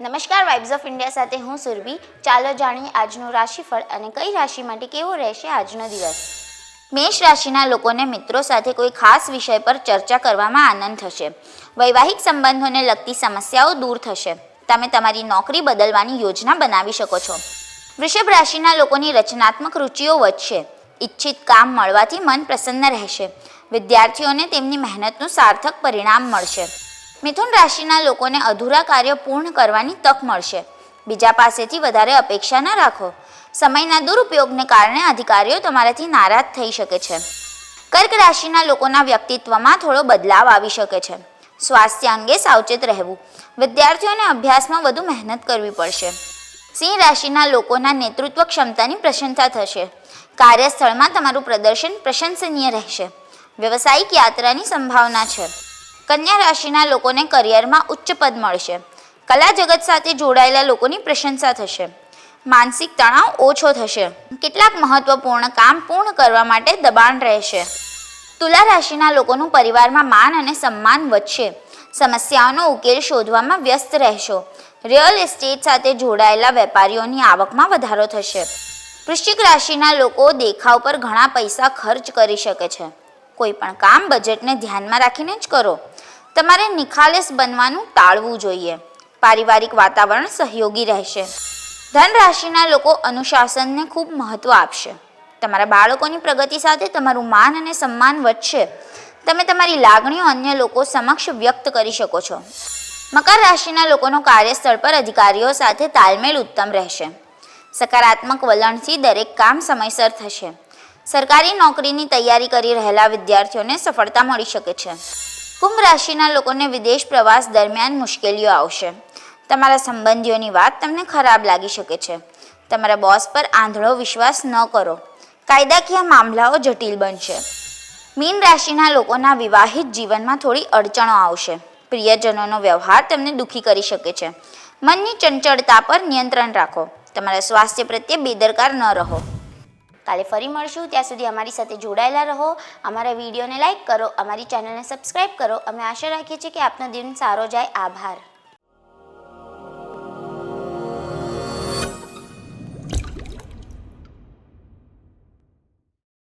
નમસ્કાર vibes of India સાથે હું સુરભી. ચાલો જાણીએ આજનું રાશિફળ અને કઈ રાશિ માટે કેવો રહેશે આજનો દિવસ. મેષ રાશિના લોકોને મિત્રો સાથે કોઈ ખાસ વિષય પર ચર્ચા કરવામાં આનંદ થશે. વૈવાહિક સંબંધોને લગતી સમસ્યાઓ દૂર થશે. તમે તમારી નોકરી બદલવાની યોજના બનાવી શકો છો. વૃષભ રાશિના લોકોની રચનાત્મક રુચિઓ વધશે. ઈચ્છિત કામ મળવાથી મન પ્રસન્ન રહેશે. વિદ્યાર્થીઓને તેમની મહેનતનું સાર્થક પરિણામ મળશે. મિથુન રાશિના લોકોને અધૂરા કાર્ય પૂર્ણ કરવાની તક મળશે. બીજા પાસેથી વધારે અપેક્ષા ન રાખો. સમયના દુરુપયોગને કારણે અધિકારીઓ તમારાથી નારાજ થઈ શકે છે. કર્ક રાશિના લોકોના વ્યક્તિત્વમાં થોડો બદલાવ આવી શકે છે. સ્વાસ્થ્ય અંગે સાવચેત રહેવું. વિદ્યાર્થીઓને અભ્યાસમાં વધુ મહેનત કરવી પડશે. સિંહ રાશિના લોકોના નેતૃત્વ ક્ષમતાની પ્રશંસા થશે. કાર્યસ્થળમાં તમારું પ્રદર્શન પ્રશંસનીય રહેશે. વ્યવસાયિક યાત્રાની સંભાવના છે. કન્યા રાશિના લોકોને કરિયરમાં ઉચ્ચ પદ મળશે. કલા જગત સાથે જોડાયેલા લોકોની પ્રશંસા થશે. માનસિક તણાવ ઓછો થશે. કેટલાક મહત્વપૂર્ણ કામ પૂર્ણ કરવા માટે દબાણ રહેશે. તુલા રાશિના લોકોનું પરિવારમાં માન અને સન્માન વધશે. સમસ્યાઓનો ઉકેલ શોધવામાં વ્યસ્ત રહેશો. રિયલ એસ્ટેટ સાથે જોડાયેલા વેપારીઓની આવકમાં વધારો થશે. વૃશ્ચિક રાશિના લોકો દેખાવ પર ઘણા પૈસા ખર્ચ કરી શકે છે. કોઈ પણ કામ બજેટને ધ્યાનમાં રાખીને જ કરો. તમારે નિખાલસ બનવાનું ટાળવું જોઈએ. પારિવારિક વાતાવરણ સહયોગી રહેશે. ધન રાશિના લોકો અનુશાસનને ખૂબ મહત્વ આપશે. તમારા બાળકોની પ્રગતિ સાથે તમારું માન અને સન્માન વધશે. તમે તમારી લાગણીઓ અન્ય લોકો સમક્ષ વ્યક્ત કરી શકો છો. મકર રાશિના લોકોનો કાર્યસ્થળ પર અધિકારીઓ સાથે તાલમેલ ઉત્તમ રહેશે. સકારાત્મક વલણથી દરેક કામ સમયસર થશે. સરકારી નોકરીની તૈયારી કરી રહેલા વિદ્યાર્થીઓને સફળતા મળી શકે છે. કુંભ રાશિના લોકોને વિદેશ પ્રવાસ દરમિયાન મુશ્કેલીઓ આવશે. તમારા સંબંધીઓની વાત તમને ખરાબ લાગી શકે છે. તમારા બોસ પર આંધળો વિશ્વાસ ન કરો. કાયદાકીય મામલાઓ જટિલ બનશે. મીન રાશિના લોકોના વિવાહિત જીવનમાં થોડી અડચણો આવશે. પ્રિયજનોનો વ્યવહાર તમને દુઃખી કરી શકે છે. મનની ચંચળતા પર નિયંત્રણ રાખો. તમારા સ્વાસ્થ્ય પ્રત્યે બેદરકાર ન રહો. કાલે ફરી મળશું. ત્યાં સુધી અમારી સાથે જોડાયેલા રહો. અમારા વિડીયોને લાઇક કરો, અમારી ચેનલને સબસ્ક્રાઈબ કરો. અમે આશા રાખીએ છીએ કે આપનો દિન સારો જાય. આભાર.